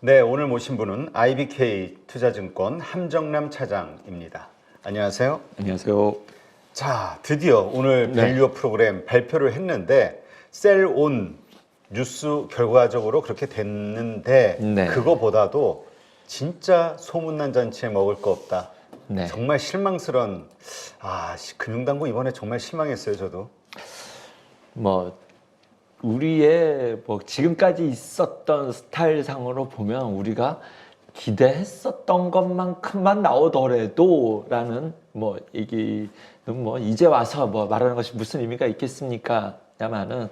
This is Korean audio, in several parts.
네, 오늘 모신 분은 IBK 투자증권 함정남 차장입니다. 안녕하세요. 안녕하세요. 자, 드디어 오늘 네. 밸류어 프로그램 발표를 했는데 셀온 뉴스 결과적으로 그렇게 됐는데 네. 그거보다도 진짜 소문난 잔치에 먹을 거 없다. 네. 정말 실망스런 아 시- 금융당국 이번에 정말 실망했어요 저도. 뭐 우리의 뭐 지금까지 있었던 스타일상으로 보면 우리가 기대했었던 것만큼만 나오더라도라는 뭐 얘기는 뭐 이제 와서 뭐 말하는 것이 무슨 의미가 있겠습니까? 야만은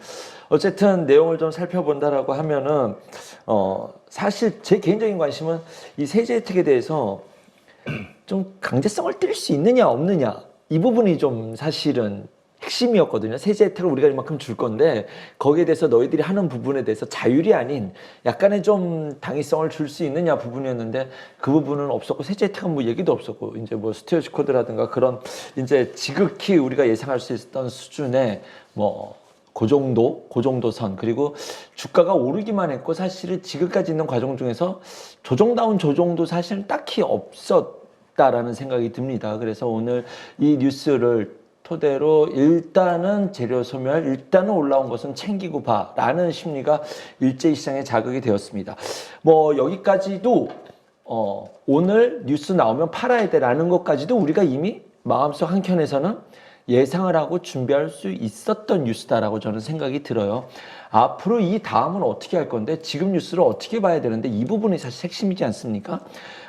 어쨌든 내용을 좀 살펴본다라고 하면은 어 사실 제 개인적인 관심은 이 세제 혜택에 대해서 좀 강제성을 띨 수 있느냐 없느냐 이 부분이 좀 사실은 핵심이었거든요. 세제 혜택을 우리가 이만큼 줄 건데 거기에 대해서 너희들이 하는 부분에 대해서 자율이 아닌 약간의 좀 당위성을 줄 수 있느냐 부분이었는데 그 부분은 없었고 세제 혜택은 뭐 얘기도 없었고 이제 뭐 스튜어지 코드라든가 그런 이제 지극히 우리가 예상할 수 있었던 수준의 뭐그 정도, 그 정도 선 그리고 주가가 오르기만 했고 사실은 지금까지 있는 과정 중에서 조정다운 조정도 사실은 딱히 없었다라는 생각이 듭니다. 그래서 오늘 이 뉴스를 토대로 일단은 재료 소멸, 일단은 올라온 것은 챙기고 봐라는 심리가 일제 시장에 자극이 되었습니다. 뭐 여기까지도 어, 오늘 뉴스 나오면 팔아야 돼라는 것까지도 우리가 이미 마음속 한켠에서는 예상을 하고 준비할 수 있었던 뉴스다라고 저는 생각이 들어요. 앞으로 이 다음은 어떻게 할 건데 지금 뉴스를 어떻게 봐야 되는데 이 부분이 사실 핵심이지 않습니까?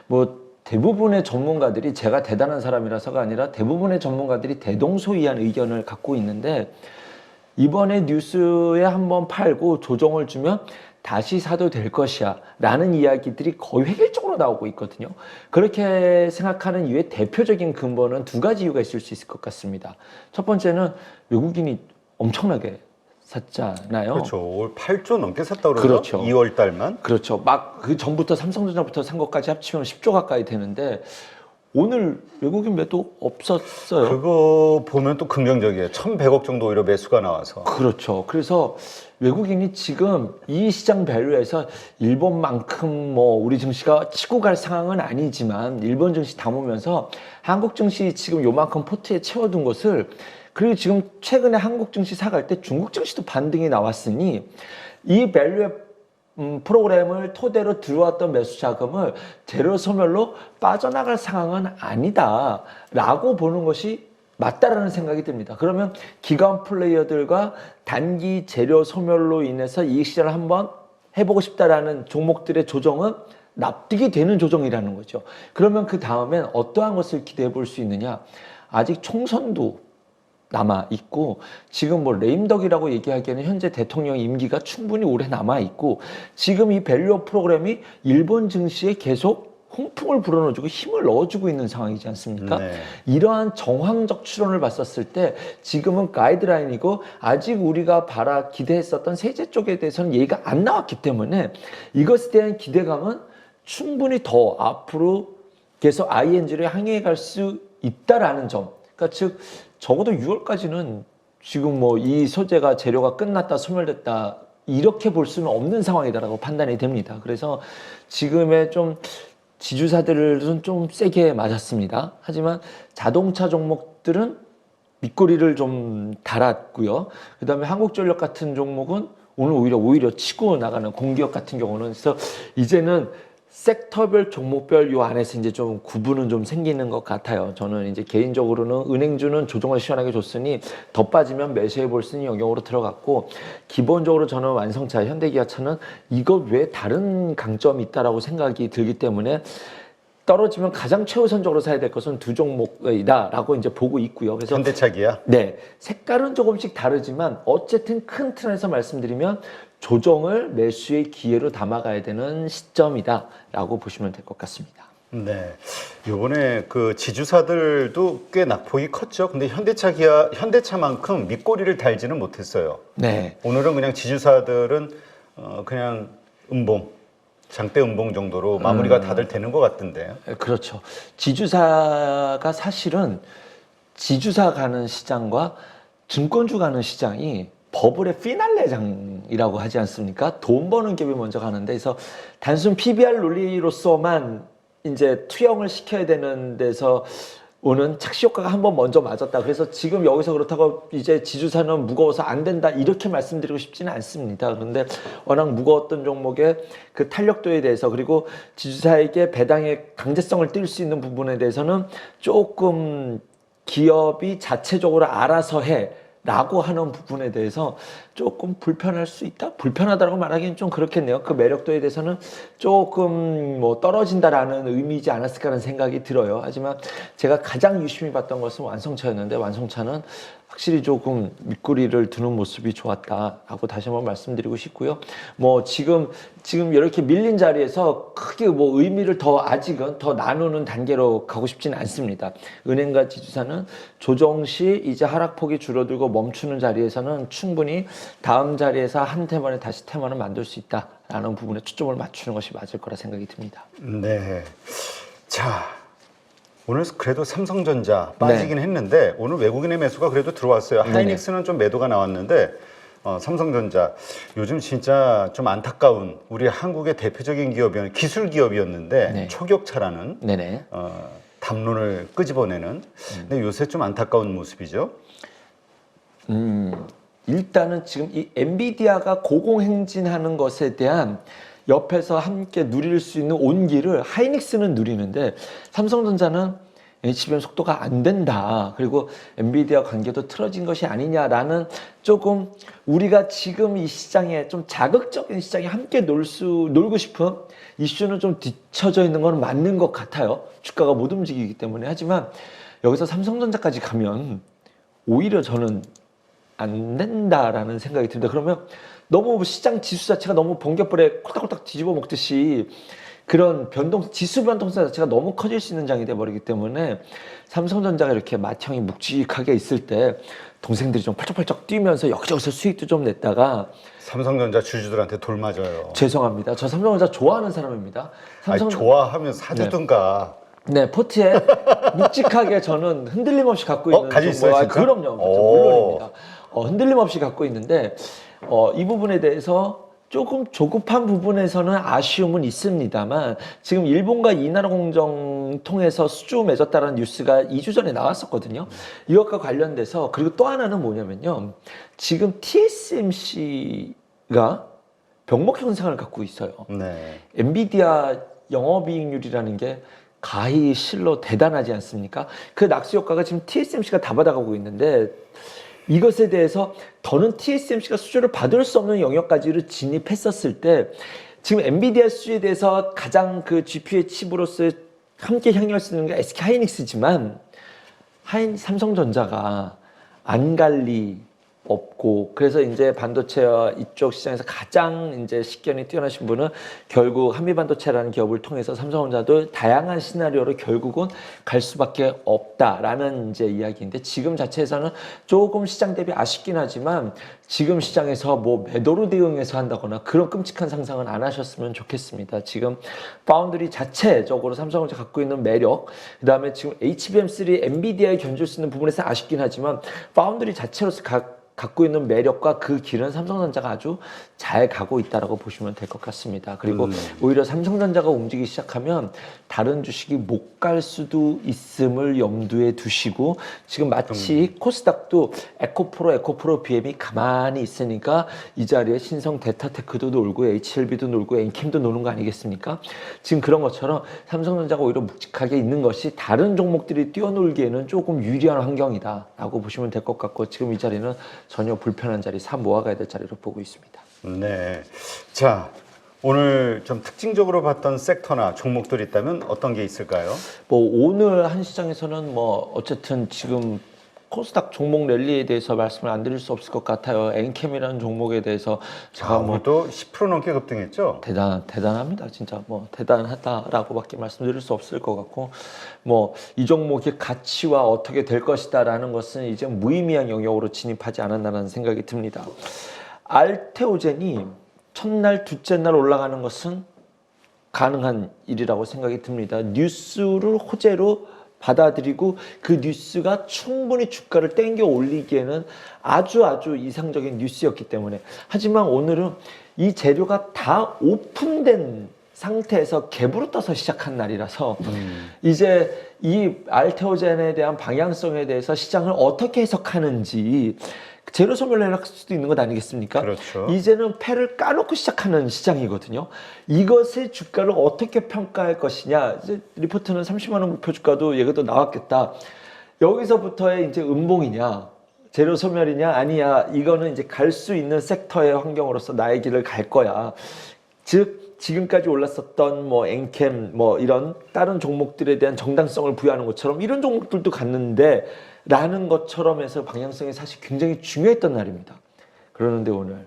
뭐 대부분의 전문가들이 제가 대단한 사람이라서가 아니라 대부분의 전문가들이 대동소이한 의견을 갖고 있는데 이번에 뉴스에 한번 팔고 조정을 주면 다시 사도 될 것이야 라는 이야기들이 거의 획일적으로 나오고 있거든요. 그렇게 생각하는 이유의 대표적인 근본은 두 가지 이유가 있을 수 있을 것 같습니다. 첫 번째는 외국인이 엄청나게 샀잖아요. 그렇죠. 올 8조 넘게 샀다고 그러죠. 그렇죠. 2월 달만. 그렇죠. 막 그 전부터 삼성전자부터 산 것까지 합치면 10조 가까이 되는데 오늘 외국인 매도 없었어요. 그거 보면 또 긍정적이에요. 1,100억 정도 오히려 매수가 나와서. 그렇죠. 그래서 외국인이 지금 이 시장 밸류에서 일본만큼 뭐 우리 증시가 치고 갈 상황은 아니지만 일본 증시 담으면서 한국 증시 지금 요만큼 포트에 채워둔 것을 그리고 지금 최근에 한국 증시 사갈 때 중국 증시도 반등이 나왔으니 이 밸류의 음, 프로그램을 토대로 들어왔던 매수 자금을 재료 소멸로 빠져나갈 상황은 아니다라고 보는 것이 맞다라는 생각이 듭니다. 그러면 기관 플레이어들과 단기 재료 소멸로 인해서 이익 실현을 한번 해보고 싶다라는 종목들의 조정은 납득이 되는 조정이라는 거죠. 그러면 그 다음엔 어떠한 것을 기대해 볼 수 있느냐? 아직 총선도 남아 있고 지금 뭐 레임덕이라고 얘기하기에는 현재 대통령 임기가 충분히 오래 남아 있고 지금 이 밸류업 프로그램이 일본 증시에 계속 홍풍을 불어넣어주고 힘을 넣어주고 있는 상황이지 않습니까? 네. 이러한 정황적 추론을 봤었을 때 지금은 가이드라인이고 아직 우리가 바라 기대했었던 세제 쪽에 대해서는 얘기가 안 나왔기 때문에 이것에 대한 기대감은 충분히 더 앞으로 계속 ING를 향해 갈 수 있다라는 점. 그러니까 즉 적어도 6월까지는 지금 뭐 이 소재가 재료가 끝났다 소멸됐다 이렇게 볼 수는 없는 상황이다라고 판단이 됩니다. 그래서 지금의 좀 지주사들은 좀 세게 맞았습니다. 하지만 자동차 종목들은 밑거리를 좀 달았고요. 그 다음에 한국전력 같은 종목은 오늘 오히려 오히려 치고 나가는 공기업 같은 경우는 그래서 이제는 섹터별 종목별 요 안에서 이제 좀 구분은 좀 생기는 것 같아요. 저는 이제 개인적으로는 은행주는 조정을 시원하게 줬으니 더 빠지면 매수해 볼 수 있는 영역으로 들어갔고 기본적으로 저는 완성차 현대기아차는 이거 외에 다른 강점이 있다라고 생각이 들기 때문에 떨어지면 가장 최우선적으로 사야 될 것은 두 종목이다라고 이제 보고 있고요. 그래서 현대차 기아. 네, 색깔은 조금씩 다르지만 어쨌든 큰 틀에서 말씀드리면 조정을 매수의 기회로 담아가야 되는 시점이다라고 보시면 될 것 같습니다. 네. 요번에 그 지주사들도 꽤 낙폭이 컸죠. 근데 현대차 기아, 현대차만큼 밑꼬리를 달지는 못했어요. 네, 오늘은 그냥 지주사들은 어, 그냥 음봉, 장대 음봉 정도로 마무리가 다들 되는 것 같던데. 그렇죠. 지주사가 사실은 지주사 가는 시장과 증권주 가는 시장이 버블의 피날레장이라고 하지 않습니까? 돈 버는 갭이 먼저 가는데 그래서 단순 PBR 논리로서만 이제 투영을 시켜야 되는 데서 오는 착시 효과가 한 번 먼저 맞았다. 그래서 지금 여기서 그렇다고 이제 지주사는 무거워서 안 된다 이렇게 말씀드리고 싶지는 않습니다. 그런데 워낙 무거웠던 종목의 그 탄력도에 대해서 그리고 지주사에게 배당의 강제성을 띨 수 있는 부분에 대해서는 조금 기업이 자체적으로 알아서 해. 라고 하는 부분에 대해서 조금 불편할 수 있다? 불편하다고 말하기는 좀 그렇겠네요. 그 매력도에 대해서는 조금 뭐 떨어진다라는 의미이지 않았을까라는 생각이 들어요. 하지만 제가 가장 유심히 봤던 것은 완성차였는데 완성차는 확실히 조금 밑꼬리를 두는 모습이 좋았다라고 다시 한번 말씀드리고 싶고요. 뭐 지금 지금 이렇게 밀린 자리에서 크게 뭐 의미를 더 아직은 더 나누는 단계로 가고 싶지는 않습니다. 은행과 지주사는 조정 시 이제 하락폭이 줄어들고 멈추는 자리에서는 충분히 다음 자리에서 한 테만에 다시 테만을 만들 수 있다라는 부분에 초점을 맞추는 것이 맞을 거라 생각이 듭니다. 네. 자, 오늘 그래도 삼성전자 빠지긴 했는데 오늘 외국인의 매수가 그래도 들어왔어요. 하이닉스는 좀 매도가 나왔는데 어, 삼성전자 요즘 진짜 좀 안타까운 우리 한국의 대표적인 기업이었는 기술 기업이었는데 네. 초격차라는 네네. 어, 담론을 끄집어내는. 근데 요새 좀 안타까운 모습이죠. 음, 일단은 지금 이 엔비디아가 고공행진하는 것에 대한 옆에서 함께 누릴 수 있는 온기를 하이닉스는 누리는데 삼성전자는 HBM 속도가 안 된다. 그리고 엔비디아 관계도 틀어진 것이 아니냐라는 조금 우리가 지금 이 시장에 좀 자극적인 시장에 함께 놀 수, 놀고 싶은 이슈는 좀 뒤쳐져 있는 건 맞는 것 같아요. 주가가 못 움직이기 때문에. 하지만 여기서 삼성전자까지 가면 오히려 저는 안 된다라는 생각이 듭니다. 그러면 너무 시장 지수 자체가 너무 번개불에 콜딱콜딱 뒤집어 먹듯이 그런 변동 지수 변동성 자체가 너무 커질 수 있는 장이 돼 버리기 때문에 삼성전자가 이렇게 맏형이 묵직하게 있을 때 동생들이 좀 펄쩍펄쩍 뛰면서 여기저기서 수익도 좀 냈다가 삼성전자 주주들한테 돌 맞아요. 죄송합니다. 저 삼성전자 좋아하는 사람입니다. 아니, 삼성 좋아하면 사주든가. 네, 포트에 묵직하게 저는 흔들림 없이 갖고 어, 있는 가지고 정보가- 있어요, 진짜? 그럼요, 그렇죠. 오. 물론입니다. 어, 흔들림 없이 갖고 있는데 어, 이 부분에 대해서 조금 조급한 부분에서는 아쉬움은 있습니다만 지금 일본과 이나라 공정 통해서 수주 맺었다는 뉴스가 2주 전에 나왔었거든요. 이것과 관련돼서 그리고 또 하나는 뭐냐면요. 지금 TSMC가 병목 현상을 갖고 있어요. 네. 엔비디아 영업이익률이라는 게 가히 실로 대단하지 않습니까? 그 낙수 효과가 지금 TSMC가 다 받아가고 있는데 이것에 대해서 더는 TSMC가 수주를 받을 수 없는 영역까지를 진입했었을 때 지금 엔비디아 수주에 대해서 가장 그 GPU의 칩으로서 함께 향유할 수 있는 게 SK 하이닉스지만 하이 삼성전자가 안갈리 없고 그래서 이제 반도체와 이쪽 시장에서 가장 이제 식견이 뛰어나신 분은 결국 한미 반도체라는 기업을 통해서 삼성전자도 다양한 시나리오로 결국은 갈 수밖에 없다라는 이제 이야기인데 지금 자체에서는 조금 시장 대비 아쉽긴 하지만 지금 시장에서 뭐 매도로 대응해서 한다거나 그런 끔찍한 상상은 안 하셨으면 좋겠습니다. 지금 파운드리 자체적으로 삼성전자 갖고 있는 매력, 그 다음에 지금 HBM3 엔비디아에 견줄 수 있는 부분에서 아쉽긴 하지만 파운드리 자체로서 가, 갖고 있는 매력과 그 길은 삼성전자가 아주 잘 가고 있다라고 보시면 될 것 같습니다. 그리고 음. 오히려 삼성전자가 움직이기 시작하면 다른 주식이 못 갈 수도 있음을 염두에 두시고 지금 마치 코스닥도 에코프로, 에코프로 BM이 가만히 있으니까 이 자리에 신성 데타테크도 놀고 HLB도 놀고 엔캠도 노는 거 아니겠습니까? 지금 그런 것처럼 삼성전자가 오히려 묵직하게 있는 것이 다른 종목들이 뛰어놀기에는 조금 유리한 환경이다라고 보시면 될 것 같고 지금 이 자리는 전혀 불편한 자리, 사 모아가야 될 자리로 보고 있습니다. 네. 자, 오늘 좀 특징적으로 봤던 섹터나 종목들이 있다면 어떤 게 있을까요? 뭐 오늘 한 시장에서는 뭐 어쨌든 지금 코스닥 종목 랠리에 대해서 말씀을 안 드릴 수 없을 것 같아요. 엔캠이라는 종목에 대해서 제가 아, 뭐 오늘도 10% 넘게 급등했죠? 대단 대단합니다. 진짜 뭐 대단하다라고밖에 말씀드릴 수 없을 것 같고 뭐 이 종목의 가치와 어떻게 될 것이다라는 것은 이제 무의미한 영역으로 진입하지 않았나라는 생각이 듭니다. 알테오젠이 첫날 둘째 날 올라가는 것은 가능한 일이라고 생각이 듭니다. 뉴스를 호재로 받아들이고 그 뉴스가 충분히 주가를 땡겨 올리기에는 아주 아주 이상적인 뉴스였기 때문에. 하지만 오늘은 이 재료가 다 오픈된 상태에서 갭으로 떠서 시작한 날이라서 이제 이 알테오젠에 대한 방향성에 대해서 시장을 어떻게 해석하는지 재료 소멸을 해석할 수도 있는 것 아니겠습니까? 그렇죠. 이제는 패를 까놓고 시작하는 시장이거든요. 이것의 주가를 어떻게 평가할 것이냐. 이제 리포트는 30만 원 목표 주가도 얘기도 나왔겠다. 여기서부터의 이제 음봉이냐. 재료 소멸이냐 아니야 이거는 이제 갈 수 있는 섹터의 환경으로서 나의 길을 갈 거야 즉 지금까지 올랐었던 뭐 엔캠 뭐 이런 다른 종목들에 대한 정당성을 부여하는 것처럼 이런 종목들도 갔는데 라는 것처럼 해서 방향성이 사실 굉장히 중요했던 날입니다 그러는데 오늘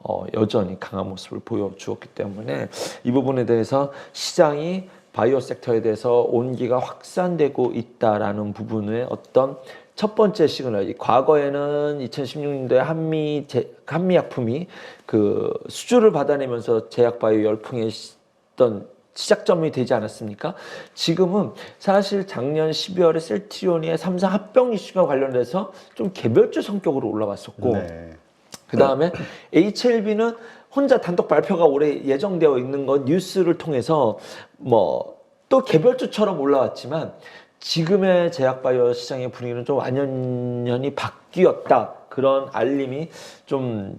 어, 여전히 강한 모습을 보여주었기 때문에 이 부분에 대해서 시장이 바이오 섹터에 대해서 온기가 확산되고 있다라는 부분의 어떤 첫 번째 시그널. 이 과거에는 2016년도에 한미 제, 한미 약품이 그 수주를 받아내면서 제약 바이오 시- 어떤 시작점이 되지 않았습니까? 지금은 사실 작년 12월에 셀트리온의 삼성 합병 이슈가 관련돼서 좀 개별주 성격으로 올라왔었고 네. 그 다음에 HLB는 혼자 단독 발표가 올해 예정되어 있는 건 뉴스를 통해서 뭐 또 개별주처럼 올라왔지만 지금의 제약바이오 시장의 분위기는 좀 완전히 바뀌었다. 그런 알림이 좀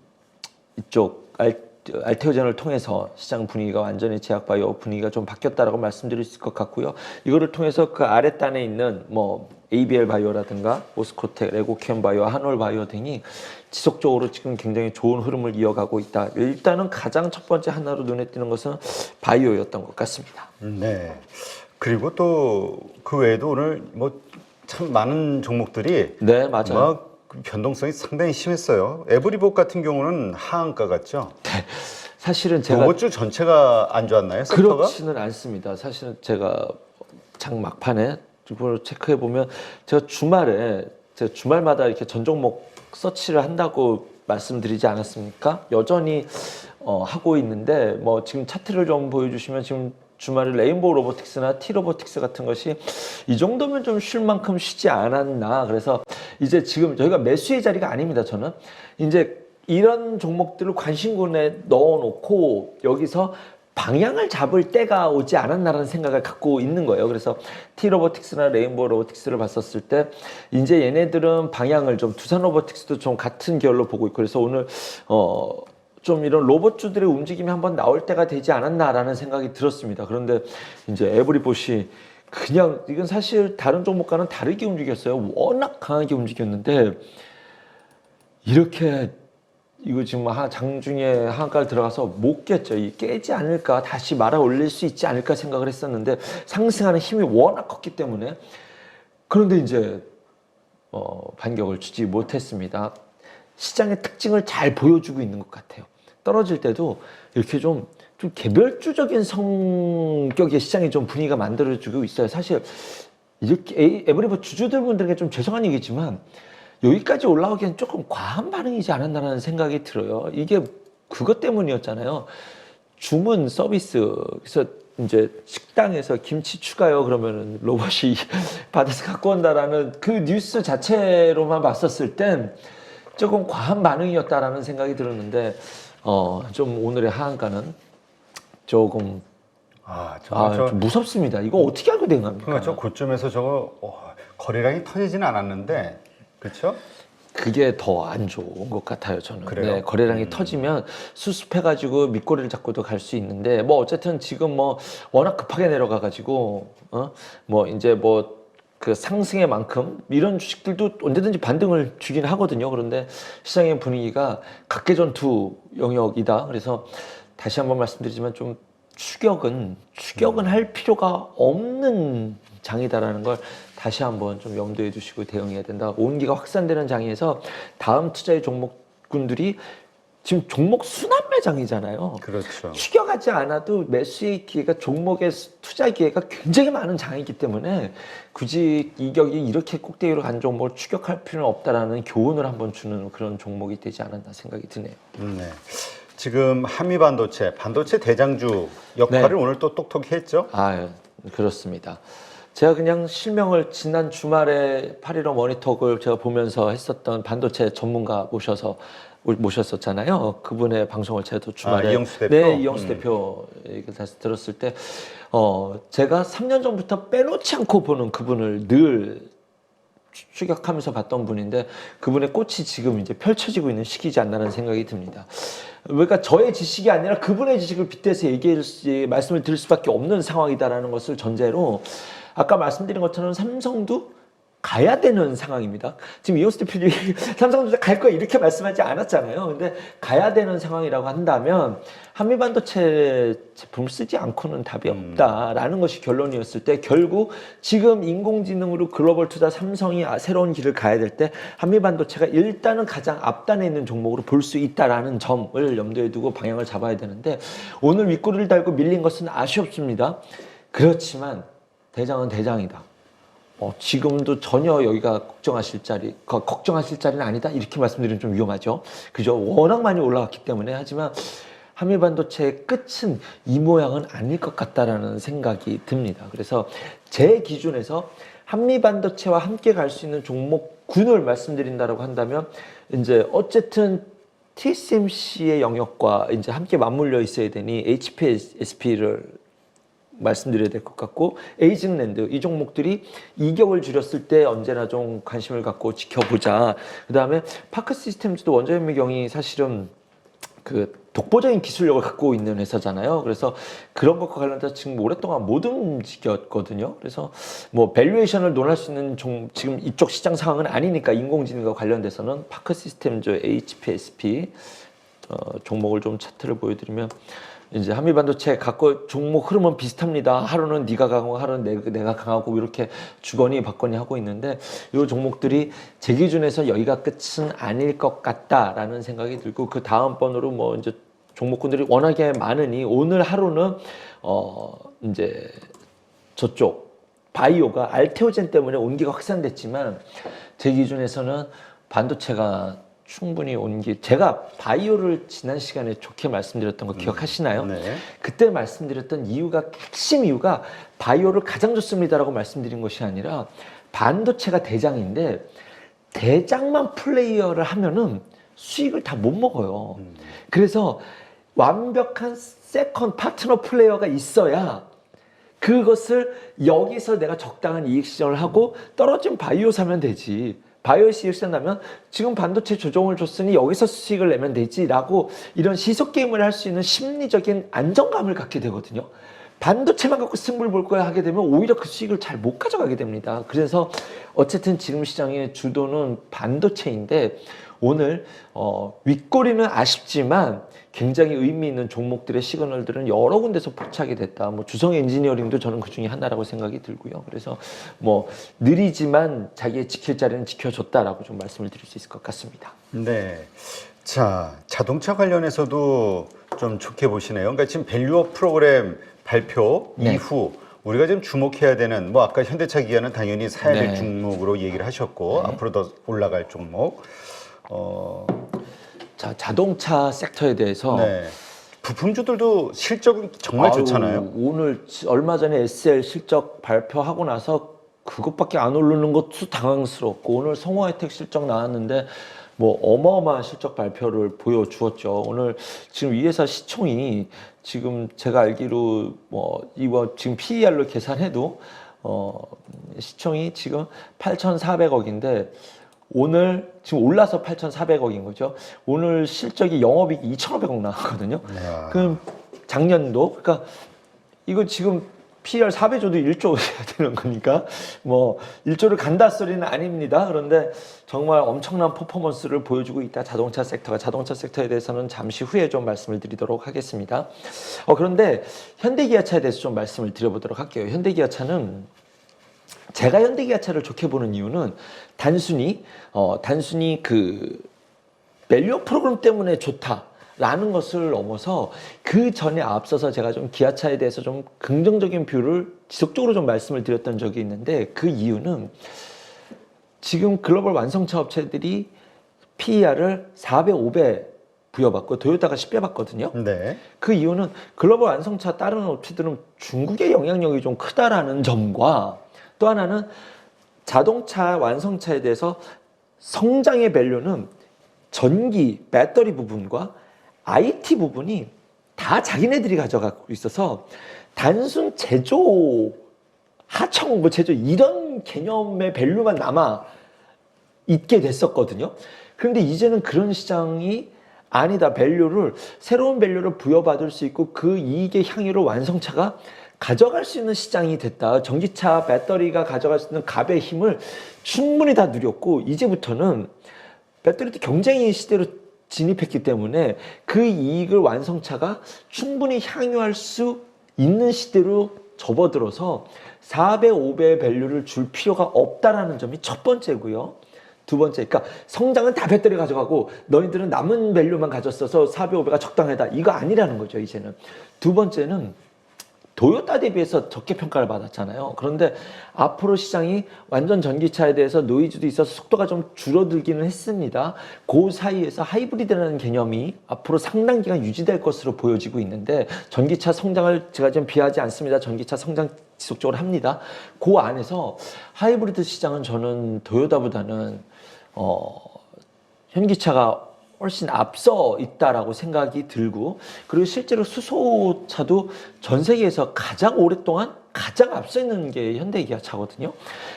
이쪽 알, 알테오젠을 통해서 시장 분위기가 완전히 제약바이오 분위기가 좀 바뀌었다라고 말씀드릴 수 있을 것 같고요. 이거를 통해서 그 아랫단에 있는 뭐 ABL 바이오라든가 오스코텍, 레고캠 바이오, 한올 바이오 등이 지속적으로 지금 굉장히 좋은 흐름을 이어가고 있다. 일단은 가장 첫 번째 하나로 눈에 띄는 것은 바이오였던 것 같습니다. 네. 그리고 또 그 외에도 오늘 뭐 참 많은 종목들이 네, 맞아요. 막 변동성이 상당히 심했어요. 에브리복 같은 경우는 하한가 같죠. 사실은 제가 저번 주 전체가 안 좋았나요? 섹터가? 그렇지는 않습니다. 사실은 제가 장 막판에 이걸 체크해 보면 제가 주말에 제가 주말마다 이렇게 전 종목 서치를 한다고 말씀드리지 않았습니까? 여전히 어, 하고 있는데 뭐 지금 차트를 좀 보여주시면 지금 주말에 레인보우 로보틱스나 티 로보틱스 같은 것이 이 정도면 좀 쉴 만큼 쉬지 않았나 그래서 이제 지금 저희가 매수의 자리가 아닙니다 저는 이제 이런 종목들을 관심군에 넣어놓고 여기서 방향을 잡을 때가 오지 않았나라는 생각을 갖고 있는 거예요. 그래서 T 로보틱스나 레인보우 로보틱스를 봤었을 때 이제 얘네들은 방향을 좀 두산 로보틱스도 좀 같은 결로 보고 있고 그래서 오늘 어. 좀 이런 로봇주들의 움직임이 한번 나올 때가 되지 않았나라는 생각이 들었습니다. 그런데 이제 에브리봇이 그냥 이건 사실 다른 종목과는 다르게 움직였어요. 워낙 강하게 움직였는데 이렇게 이거 지금 하 장중에 한가를 들어가서 못 깼죠. 이 깨지 않을까 다시 말아 올릴 수 있지 않을까 생각을 했었는데 상승하는 힘이 워낙 컸기 때문에 그런데 이제 어, 반격을 주지 못했습니다. 시장의 특징을 잘 보여주고 있는 것 같아요. 떨어질 때도 이렇게 좀, 좀 개별주적인 성격의 시장이 좀 분위기가 만들어지고 있어요. 사실 이렇게 에브리버 주주들 분들에게 좀 죄송한 얘기지만 여기까지 올라오기엔 조금 과한 반응이지 않았나라는 생각이 들어요. 이게 그것 때문이었잖아요. 주문 서비스 그래서 이제 식당에서 김치 추가요 그러면은 로봇이 받아서 갖고 온다라는 그 뉴스 자체로만 봤었을 땐 조금 과한 반응이었다라는 생각이 들었는데 어 좀 오늘의 하한가는 조금 아, 정말 아, 저, 좀 무섭습니다. 이거 어떻게 알고 된 겁니까? 그러니까 저 고점에서 저거 어, 거래량이 터지지는 않았는데, 그렇죠? 그게 더 안 좋은 것 같아요, 저는. 그래요? 네, 거래량이 음. 터지면 수습해가지고 밑꼬리를 잡고도 갈 수 있는데, 뭐 어쨌든 지금 뭐 워낙 급하게 내려가가지고, 어, 뭐 이제 뭐 그 상승의 만큼 이런 주식들도 언제든지 반등을 주긴 하거든요. 그런데 시장의 분위기가 각계전 투 영역이다. 그래서 다시 한번 말씀드리지만 좀 추격은 추격은 할 필요가 없는 장이다라는 걸 다시 한번 좀 염두에 두시고 대응해야 된다. 온기가 확산되는 장에서 다음 투자의 종목군들이 지금 종목 순환 매장이잖아요. 그렇죠. 추격하지 않아도 매수의 기회가 종목의 수- 투자 기회가 굉장히 많은 장이기 때문에 굳이 이격이 이렇게 꼭대기로 간 종목을 추격할 필요는 없다라는 교훈을 한번 주는 그런 종목이 되지 않았나 생각이 드네요. 음, 네. 지금 한미 반도체, 반도체 대장주 역할을 네. 오늘 또 똑똑히 했죠? 아, 그렇습니다. 제가 그냥 실명을 지난 주말에 8.15 머니톡을 제가 보면서 했었던 반도체 전문가 모셔서 모셨었잖아요. 그분의 방송을 제가 또 주말에 아, 이영수 대표? 네, 이영수 음. 대표 얘기를 다시 들었을 때 어, 제가 3년 전부터 빼놓지 않고 보는 그분을 늘 추- 추격하면서 봤던 분인데 그분의 꽃이 지금 이제 펼쳐지고 있는 시기지 않나라는 생각이 듭니다. 그러니까 저의 지식이 아니라 그분의 지식을 빗대서 얘기할 수, 말씀을 드릴 수밖에 없는 상황이다라는 것을 전제로 아까 말씀드린 것처럼 삼성도 가야 되는 상황입니다. 지금 이호스 대표님이 삼성전자 갈 거야 이렇게 말씀하지 않았잖아요. 근데 가야 되는 상황이라고 한다면 한미반도체 제품을 쓰지 않고는 답이 없다라는 것이 결론이었을 때 결국 지금 인공지능으로 글로벌 투자 삼성이 아- 새로운 길을 가야 될 때 한미반도체가 일단은 가장 앞단에 있는 종목으로 볼 수 있다라는 점을 염두에 두고 방향을 잡아야 되는데 오늘 윗꼬리를 달고 밀린 것은 아쉬웠습니다. 그렇지만 대장은 대장이다. 어, 지금도 전혀 여기가 걱정하실 자리, 거- 걱정하실 자리는 아니다. 이렇게 말씀드리면 좀 위험하죠. 그죠? 워낙 많이 올라갔기 때문에 하지만 한미 반도체의 끝은 이 모양은 아닐 것 같다라는 생각이 듭니다. 그래서 제 기준에서 한미 반도체와 함께 갈 수 있는 종목 군을 말씀드린다라고 한다면 이제 어쨌든 TSMC의 영역과 이제 함께 맞물려 있어야 되니 HPSP를 말씀드려야 될 것 같고 에이징랜드 이 종목들이 이격을 줄였을 때 언제나 좀 관심을 갖고 지켜보자. 그 다음에 파크 시스템즈도 원자현미경이 사실은 그 독보적인 기술력을 갖고 있는 회사잖아요. 그래서 그런 것과 관련해서 지금 오랫동안 못 움직였거든요. 그래서 뭐 밸류에이션을 논할 수 있는 종, 지금 이쪽 시장 상황은 아니니까 인공지능과 관련돼서는 파크 시스템즈 HPSP 어, 종목을 좀 차트를 보여드리면 이제 한미 반도체 갖고 종목 흐름은 비슷합니다. 하루는 네가 강하고 하루는 내, 내가 강하고 이렇게 주거니 받거니 하고 있는데 이 종목들이 제 기준에서 여기가 끝은 아닐 것 같다라는 생각이 들고 그 다음 번으로 뭐 이제 종목군들이 워낙에 많으니 오늘 하루는 어 이제 저쪽 바이오가 알테오젠 때문에 온기가 확산됐지만 제 기준에서는 반도체가 충분히 온기 제가 바이오를 지난 시간에 좋게 말씀드렸던 거 기억하시나요? 네. 그때 말씀드렸던 이유가 핵심 이유가 바이오를 가장 좋습니다라고 말씀드린 것이 아니라 반도체가 대장인데 대장만 플레이어를 하면은 수익을 다 못 먹어요. 그래서 완벽한 세컨 파트너 플레이어가 있어야 그것을 여기서 내가 적당한 이익 실현을 하고 떨어진 바이오 사면 되지. 바이오 수익 실현하면 지금 반도체 조정을 줬으니 여기서 수익을 내면 되지라고 이런 시속 게임을 할 수 있는 심리적인 안정감을 갖게 되거든요. 반도체만 갖고 승부를 볼 거야 하게 되면 오히려 그 수익을 잘 못 가져가게 됩니다. 그래서 어쨌든 지금 시장의 주도는 반도체인데 오늘 어, 윗꼬리는 아쉽지만 굉장히 의미 있는 종목들의 시그널들은 여러 군데서 포착이 됐다. 뭐 주성 엔지니어링도 저는 그 중에 하나라고 생각이 들고요. 그래서 뭐 느리지만 자기의 지킬 자리는 지켜줬다라고 좀 말씀을 드릴 수 있을 것 같습니다. 네. 자, 자동차 관련해서도 좀 좋게 보시네요. 그러니까 지금 밸류업 프로그램 발표 네. 이후 우리가 지금 주목해야 되는 뭐 아까 현대차 기아는 당연히 사야 될 네. 종목으로 얘기를 하셨고 앞으로 더 올라갈 종목. 어, 자 자동차 섹터에 대해서 네. 부품주들도 실적은 정말 아유, 좋잖아요. 오늘 지- 얼마 전에 SL 실적 발표하고 나서 그것밖에 안 오르는 것도 당황스럽고 오늘 성호혜택 실적 나왔는데 뭐 어마어마한 실적 발표를 보여주었죠. 오늘 지금 이 회사 시총이 지금 제가 알기로 뭐 이거 지금 PER로 계산해도 어 시총이 지금 8,400억인데 오늘 지금 올라서 8,400억인 거죠. 오늘 실적이 영업이익 2,500억 나왔거든요. 이야. 그럼 작년도 그러니까 이거 지금 PR 4배조도 1조 해야 되는 거니까 뭐 1조를 간다 소리는 아닙니다. 그런데 정말 엄청난 퍼포먼스를 보여주고 있다. 자동차 섹터가 자동차 섹터에 대해서는 잠시 후에 좀 말씀을 드리도록 하겠습니다. 어 그런데 현대기아차에 대해서 좀 말씀을 드려보도록 할게요. 현대기아차는 제가 현대기아차를 좋게 보는 이유는 단순히 어 단순히 그 밸류 프로그램 때문에 좋다 라는 것을 넘어서 그 전에 앞서서 제가 좀 기아차에 대해서 좀 긍정적인 뷰를 지속적으로 좀 말씀을 드렸던 적이 있는데 그 이유는 지금 글로벌 완성차 업체들이 PER을 4배, 5배 부여받고 토요타가 10배 받거든요. 네. 그 이유는 글로벌 완성차 다른 업체들은 중국의 영향력이 좀 크다라는 점과 또 하나는 자동차 완성차에 대해서 성장의 밸류는 전기, 배터리 부분과 IT 부분이 다 자기네들이 가져가고 있어서 단순 제조, 하청, 뭐 제조 이런 개념의 밸류만 남아 있게 됐었거든요. 그런데 이제는 그런 시장이 아니다. 밸류를 새로운 밸류를 부여받을 수 있고 그 이익의 향유를 완성차가 가져갈 수 있는 시장이 됐다. 전기차 배터리가 가져갈 수 있는 값의 힘을 충분히 다 누렸고 이제부터는 배터리도 경쟁의 시대로 진입했기 때문에 그 이익을 완성차가 충분히 향유할 수 있는 시대로 접어들어서 4배, 5배의 밸류를 줄 필요가 없다라는 점이 첫 번째고요. 두 번째, 그러니까 성장은 다 배터리 가져가고 너희들은 남은 밸류만 가졌어서 4배, 5배가 적당하다. 이거 아니라는 거죠, 이제는. 두 번째는 도요타 대비해서 적게 평가를 받았잖아요. 그런데 앞으로 시장이 완전 전기차에 대해서 노이즈도 있어서 속도가 좀 줄어들기는 했습니다. 그 사이에서 하이브리드라는 개념이 앞으로 상당 기간 유지될 것으로 보여지고 있는데 전기차 성장을 제가 좀 비하지 않습니다. 전기차 성장 지속적으로 합니다. 그 안에서 하이브리드 시장은 저는 도요타보다는 어, 현기차가 훨씬 앞서 있다라고 생각이 들고 그리고 실제로 수소차도 전 세계에서 가장 오랫동안 가장 앞서 있는 게 현대 기아차거든요.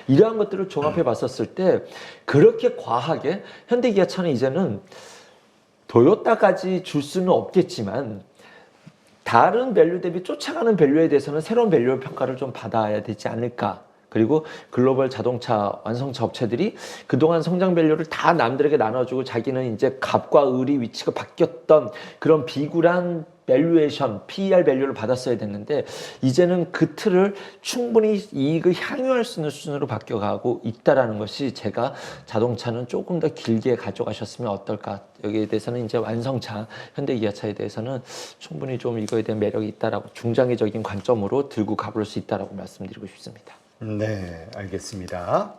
이러한 것들을 종합해 봤었을 때 그렇게 과하게 현대 기아차는 이제는 도요타까지 줄 수는 없겠지만 다른 밸류 대비 쫓아가는 밸류에 대해서는 새로운 밸류 평가를 좀 받아야 되지 않을까. 그리고 글로벌 자동차 완성차 업체들이 그동안 성장 밸류를 다 남들에게 나눠주고 자기는 이제 갑과 을이 위치가 바뀌었던 그런 비굴한 밸류에이션, PER 밸류를 받았어야 됐는데 이제는 그 틀을 충분히 이익을 향유할 수 있는 수준으로 바뀌어가고 있다라는 것이 제가 자동차는 조금 더 길게 가져가셨으면 어떨까 여기에 대해서는 이제 완성차 현대 기아차에 대해서는 충분히 좀 이거에 대한 매력이 있다라고 중장기적인 관점으로 들고 가볼 수 있다라고 말씀드리고 싶습니다. 네, 알겠습니다.